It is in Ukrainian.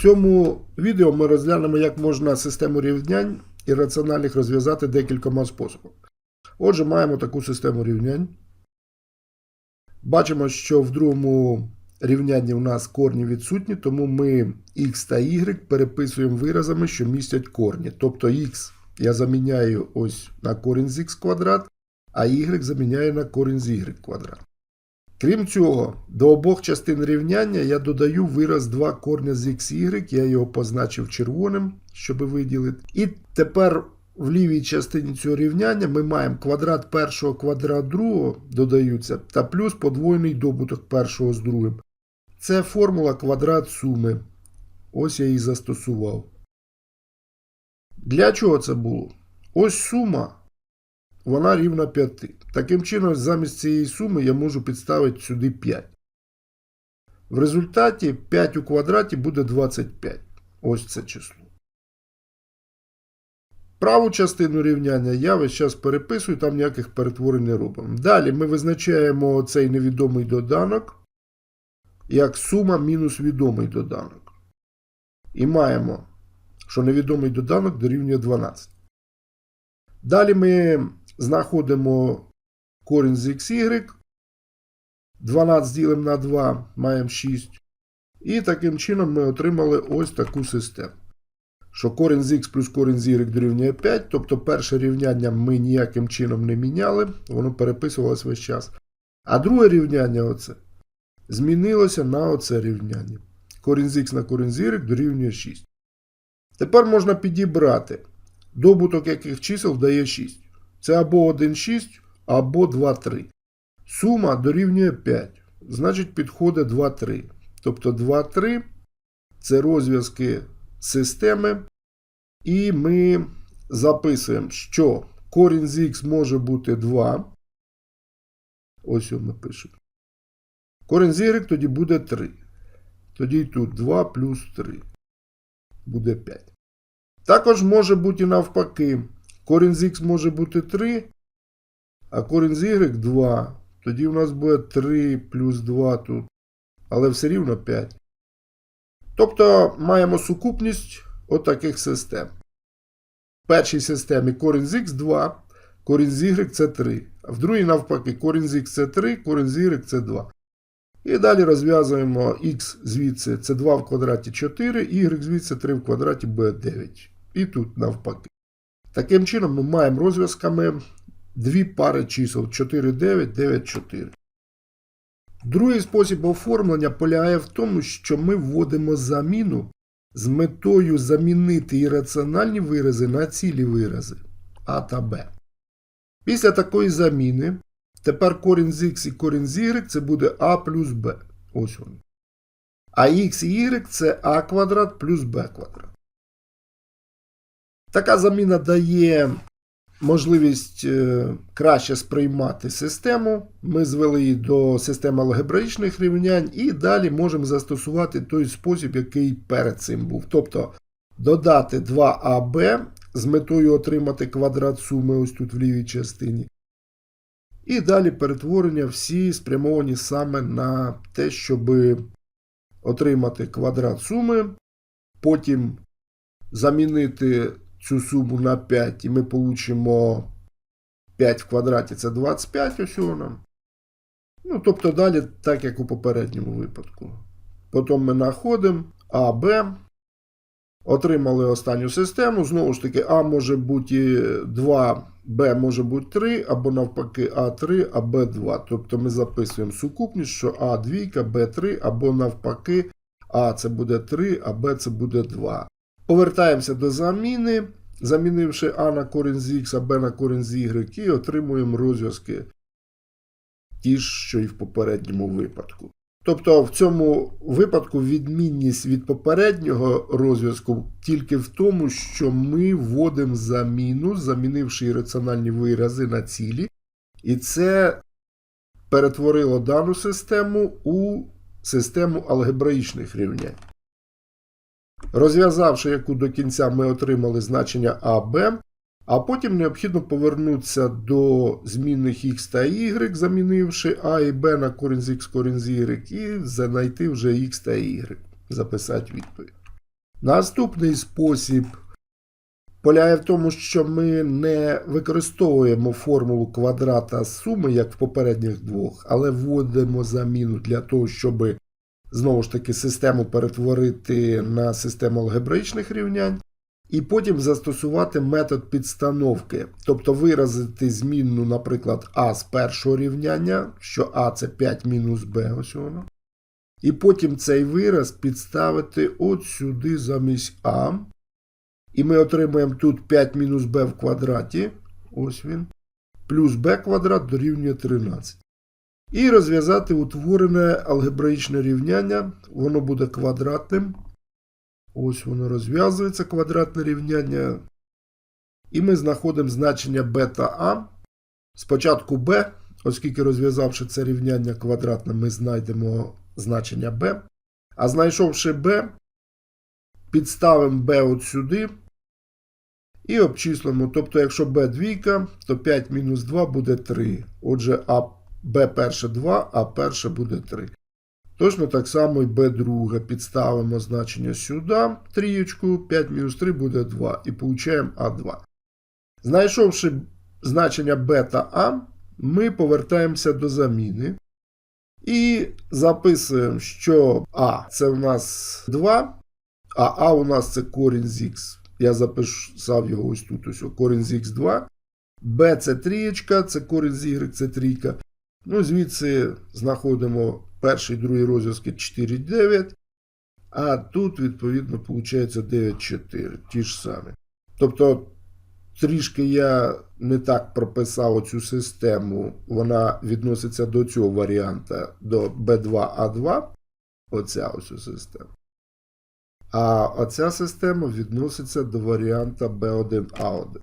В цьому відео ми розглянемо, як можна систему рівнянь ірраціональних розв'язати декількома способами. Отже, маємо таку систему рівнянь. Бачимо, що в другому рівнянні у нас корні відсутні, тому ми x та y переписуємо виразами, що містять корні. Тобто x я заміняю ось на корінь з х квадрат, а y заміняю на корінь з y квадрат. Крім цього, до обох частин рівняння я додаю вираз 2 корня з xy, я його позначив червоним, щоб виділити. І тепер в лівій частині цього рівняння ми маємо квадрат першого, квадрат другого додаються, та плюс подвоєний добуток першого з другим. Це формула квадрат суми. Ось я її застосував. Для чого це було? Ось сума, вона рівна 5. Таким чином, замість цієї суми я можу підставити сюди 5. В результаті 5 у квадраті буде 25. Ось це число. Праву частину рівняння я весь час переписую, там ніяких перетворень не робимо. Далі ми визначаємо цей невідомий доданок як сума мінус відомий доданок. І маємо, що невідомий доданок дорівнює 12. Далі ми знаходимо корінь з xy. 12 ділимо на 2, маємо 6. І таким чином ми отримали ось таку систему. Що корінь з х плюс корінь з y дорівнює 5, тобто перше рівняння ми ніяким чином не міняли, воно переписувалось весь час. А друге рівняння оце змінилося на оце рівняння. Корінь з х на корінь з y дорівнює 6. Тепер можна підібрати. Добуток яких чисел дає 6. Це або 1, 6, або 2, 3. Сума дорівнює 5. Значить, підходить 2, 3. Тобто 2, 3 це розв'язки системи. І ми записуємо, що корінь з х може бути 2. Ось ми пишемо. Корінь з y тоді буде 3. Тоді тут 2 плюс 3. Буде 5. Також може бути навпаки. Корінь з х може бути 3, а корінь з y 2. Тоді у нас буде 3 плюс 2 тут. Але все рівно 5. Тобто маємо сукупність отаких систем. В першій системі корінь з х 2, корінь з y це 3. А в другій навпаки, корінь з х це 3, корінь з y це 2. І далі розв'язуємо х звідси це 2 в квадраті 4, y звідси 3 в квадраті буде 9. І тут навпаки. Таким чином ми маємо розв'язками дві пари чисел 4, 9, 9, 4. Другий спосіб оформлення полягає в тому, що ми вводимо заміну з метою замінити ірраціональні вирази на цілі вирази А та Б. Після такої заміни тепер корінь з х і корінь з y це буде А плюс Б. Ось вони. А х і y це А квадрат плюс Б квадрат. Така заміна дає можливість е, краще сприймати систему. Ми звели її до системи алгебраїчних рівнянь і далі можемо застосувати той спосіб, який перед цим був. Тобто додати 2аб з метою отримати квадрат суми ось тут в лівій частині. І далі перетворення всі спрямовані саме на те, щоб отримати квадрат суми, потім замінити цю суму на 5, і ми получимо 5 в квадраті це 25 ось воно. Ну, тобто далі, так як у попередньому випадку. Потім ми знаходимо А, Б. Отримали останню систему. Знову ж таки, А може бути 2, Б може бути 3, або навпаки А3, а Б2. Тобто ми записуємо сукупність, що А2, Б3, або навпаки, А це буде 3, а Б це буде 2. Повертаємося до заміни, замінивши А на корінь з Х, а Б на корінь з Y, і отримуємо розв'язки ті ж, що і в попередньому випадку. Тобто в цьому випадку відмінність від попереднього розв'язку тільки в тому, що ми вводимо заміну, замінивши ірраціональні вирази на цілі, і це перетворило дану систему у систему алгебраїчних рівнянь. Розв'язавши яку до кінця ми отримали значення А, Б, а потім необхідно повернутися до змінних х та y, замінивши А і Б на корінь з х, корінь з y, і знайти вже х та y, записати відповідь. Наступний спосіб полягає в тому, що ми не використовуємо формулу квадрата суми, як в попередніх двох, але вводимо заміну для того, щоб знову ж таки систему перетворити на систему алгебраїчних рівнянь. І потім застосувати метод підстановки, тобто виразити змінну, наприклад, А з першого рівняння, що А це 5 мінус Б, ось воно. І потім цей вираз підставити от сюди замість А. І ми отримаємо тут 5 мінус b в квадраті, ось він, плюс b квадрат дорівнює 13. І розв'язати утворене алгебраїчне рівняння, воно буде квадратним. Ось воно розв'язується, квадратне рівняння. І ми знаходимо значення бета А. Спочатку b, оскільки розв'язавши це рівняння квадратне, ми знайдемо значення b. А знайшовши b, підставимо b от сюди і обчислимо. Тобто, якщо b двійка, то 5 мінус 2 буде 3. Отже, а b перше 2, а перше буде 3. Точно так само і b друге. Підставимо значення сюди, трієчку, 5 мінус 3 буде 2. І получаємо А2. Знайшовши значення бета А, ми повертаємося до заміни. І записуємо, що А це у нас 2, а А у нас це корінь з х. Я записав його ось тут. Ось корінь з х2. Б це трієчка, це корінь з y, це трійка. Ну, звідси знаходимо перший другий розв'язки 4, 9. А тут, відповідно, виходить 9, 4. Ті ж самі. Тобто, трішки я не так прописав цю систему. Вона відноситься до цього варіанта, до B2A2. Оця ось система. А оця система відноситься до варіанта B1A1.